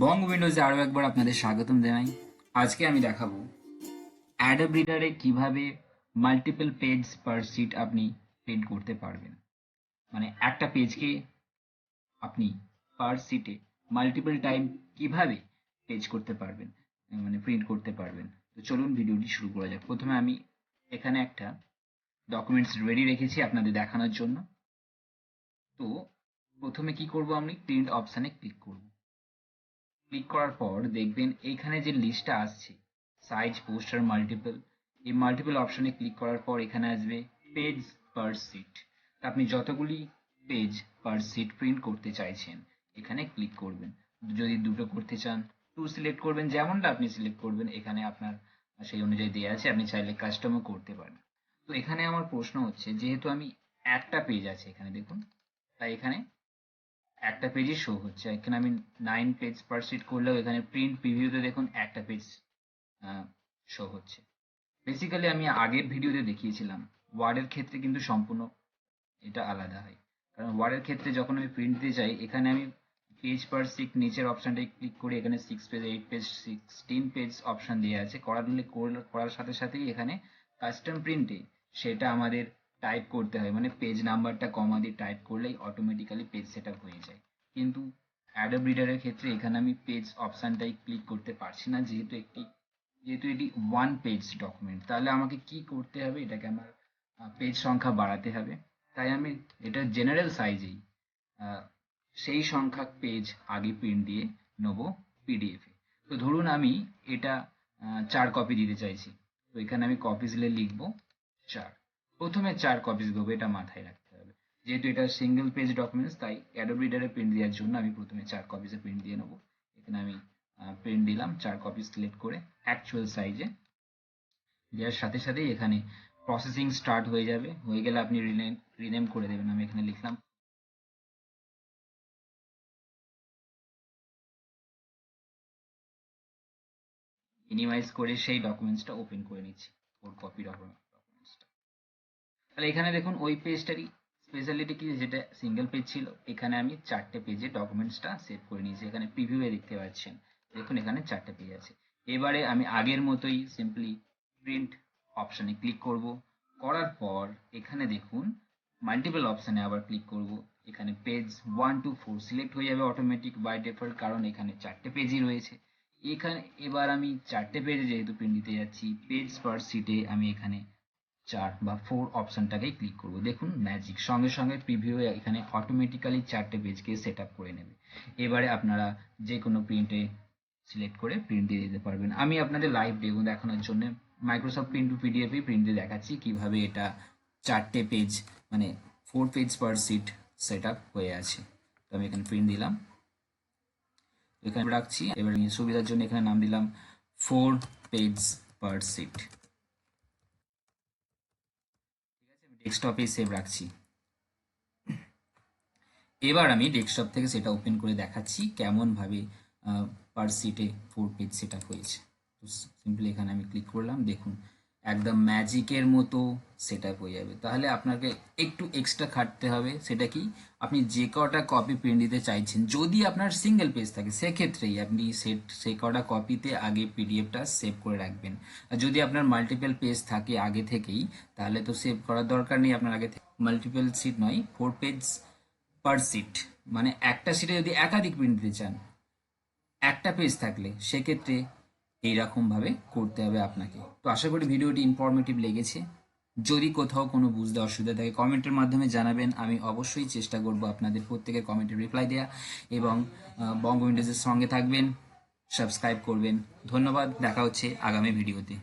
ভিডিওতে আরও একবার আপনাদের স্বাগতম জানাই। আজকে আমি দেখাবো অ্যাডাব রিডারে কীভাবে মাল্টিপল পেজ পার সিট আপনি প্রিন্ট করতে পারবেন। মানে একটা পেজকে আপনি পার সিটে মাল্টিপল টাইম কীভাবে পেজ করতে পারবেন মানে প্রিন্ট করতে পারবেন। তো চলুন ভিডিওটি শুরু করা যাক। প্রথমে আমি এখানে একটা ডকুমেন্টস রেডি রেখেছি আপনাদের দেখানোর জন্য। তো প্রথমে কি করব আমি? প্রিন্ট অপশানে ক্লিক করব। ক্লিক করার পর দেখবেন এইখানে যে লিস্টটা আসছে সাইজ পোস্টার মাল্টিপল এই মাল্টিপল অপশনে ক্লিক করার পর এখানে আসবে পেজ পার সিট আপনি যতগুলি পেজ পার সিট প্রিন্ট করতে চাইছেন, এখানে ক্লিক করবেন। যদি দুটো করতে চান টু সিলেক্ট করবেন, যেমনটা আপনি সিলেক্ট করবেন, এখানে আপনার সেই অনুযায়ী দেওয়া আছে, আপনি চাইলে কাস্টমও করতে পারেন। তো এখানে আমার প্রশ্ন হচ্ছে, যেহেতু আমি একটা পেজ আছে এখানে দেখুন, তাই এখানে একটা পেজই শো হচ্ছে। এখানে আমি নাইন পেজ পার সিট করলেও এখানে প্রিন্ট প্রিভিউতে দেখুন একটা পেজ শো হচ্ছে। বেসিক্যালি আমি আগের ভিডিওতে দেখিয়েছিলাম। ওয়ার্ডের ক্ষেত্রে কিন্তু সম্পূর্ণ এটা আলাদা হয়। কারণ ওয়ার্ডের ক্ষেত্রে যখন আমি প্রিন্ট দিতে চাই এখানে আমি পেজ পার সিট নিচের অপশনটায় ক্লিক করে এখানে six page eight page sixteen page option দেওয়া আছে। করার করার সাথে সাথেই এখানে কাস্টম প্রিন্টে সেটা আমাদের টাইপ করতে হয়। মানে পেজ নাম্বারটা কমা দিয়ে টাইপ করলেই অটোমেটিক্যালি পেজ সেট হয়ে যায়। কিন্তু অ্যাডব রিডারের ক্ষেত্রে এখানে আমি পেজ অপশানটাই ক্লিক করতে পারছি না। যেহেতু একটি, যেহেতু এটি ওয়ান পেজ ডকুমেন্ট তাহলে আমাকে কি করতে হবে? এটাকে আমার পেজ সংখ্যা বাড়াতে হবে। তাই আমি এটা জেনারেল সাইজেই সেই সংখ্যক পেজ আগে প্রিন্ট দিয়ে নেব পিডিএফে তো ধরুন আমি এটা চার কপি দিতে চাইছি। তো এখানে আমি কপিজলে লিখব চার। প্রথমে চার কপিস দেবো, এটা মাথায় রাখতে হবে। যেহেতু এটা সিঙ্গেল পেজ ডকুমেন্টস তাই অ্যাডোব রিডারে প্রিন্ট দেওয়ার জন্য আমি প্রথমে চার কপিসে প্রিন্ট দিয়ে নেব। এখানে আমি প্রিন্ট দিলাম, চার কপি সিলেক্ট করে অ্যাকচুয়াল সাইজে দেওয়ার সাথে সাথেই এখানে প্রসেসিং স্টার্ট হয়ে যাবে। হয়ে গেলে আপনি রিনেম রিনেম করে দেবেন, আমি এখানে লিখলাম। মিনিমাইজ করে সেই ডকুমেন্টসটা ওপেন করে নিচ্ছি, ওর কপি ডকুমেন্টসটা তাহলে এখানে দেখুন ওই পেজটারই স্পেশালিটি কি, যেটা সিঙ্গেল পেজ ছিল, এখানে আমি চারটে পেজে ডকুমেন্টসটা সেভ করে নিয়েছি। এখানে প্রিভিউয়ে দেখতে পাচ্ছেন। দেখুন এখানে চারটে পেজ আছে। এবারে আমি আগের মতোই সিম্পলি প্রিন্ট অপশানে ক্লিক করব। করার পর এখানে দেখুন মাল্টিপল অপশানে আবার ক্লিক করব। এখানে page one two four select হয়ে যাবে অটোমেটিক বাই ডিফল্ট কারণ এখানে চারটে পেজই রয়েছে। এখানে, এবার আমি চারটে পেজে যেহেতু প্রিন্ট দিতে যাচ্ছি পেজ পার সিটে আমি এখানে চার বা ফোর অপশনটাকেই ক্লিক করব। দেখুন ম্যাজিক সঙ্গে সঙ্গে প্রিভিউ এখানে অটোমেটিক্যালি চারটে পেজকে সেট করে নেবে। এবারে আপনারা যে কোনো প্রিন্টে সিলেক্ট করে প্রিন্ট দিয়ে দিতে পারবেন। আমি আপনাদের লাইভ ডেমো দেখানোর জন্য মাইক্রোসফট প্রিন্ট টু পিডিএফই প্রিন্ট দিয়ে দেখাচ্ছি কীভাবে এটা চারটে পেজ মানে four page per sheet set হয়ে আছে। তো আমি এখানে প্রিন্ট দিলাম। এখানে রাখছি। এবার সুবিধার জন্য এখানে নাম দিলাম ফোর পেজ পার সিট ঠিক আছে আমি ডেস্কটপে সেভ রাখছি। এবার আমি ডেস্কটপ থেকে সেটা ওপেন করে দেখাচ্ছি, কেমনভাবে পার সিটে ফোর পেজ সেট হয়েছে। তো সিম্পলি এখানে আমি ক্লিক করলাম, দেখুন একদম ম্যাজিকের মতো সেট হয়ে যাবে। তাহলে আপনাকে একটু এক্সট্রা খাটতে হবে। সেটা কি? আপনি যে কটা কপি প্রিন্ট দিতে চাইছেন, যদি আপনার সিঙ্গেল পেজ থাকে, সেক্ষেত্রেই আপনি সেট সে কটা কপিতে আগে পিডিএফটা সেভ করে রাখবেন। আর যদি আপনার মাল্টিপল পেজ থাকে আগে থেকেই, তাহলে তো সেভ করার দরকার নেই আপনার আগে থেকে। মাল্টিপল সিট নয় ফোর পেজ পার সিট মানে একটা সিটে যদি একাধিক প্রিন্ট দিতে চান, একটা পেজ থাকলে, সেক্ষেত্রে এইরকমভাবে করতে হবে আপনাকে। তো আশা করি ভিডিওটি ইনফরমেটিভ লেগেছে। যদি কোথাও কোনো বুঝতে অসুবিধা থাকে, কমেন্টের মাধ্যমে জানাবেন। আমি অবশ্যই চেষ্টা করব আপনাদের প্রত্যেকের কমেন্টের রিপ্লাই দেওয়া এবং বঙ্গ উইন্ডোজের সঙ্গে থাকবেন সাবস্ক্রাইব করবেন। ধন্যবাদ, দেখা হচ্ছে আগামী ভিডিওতে।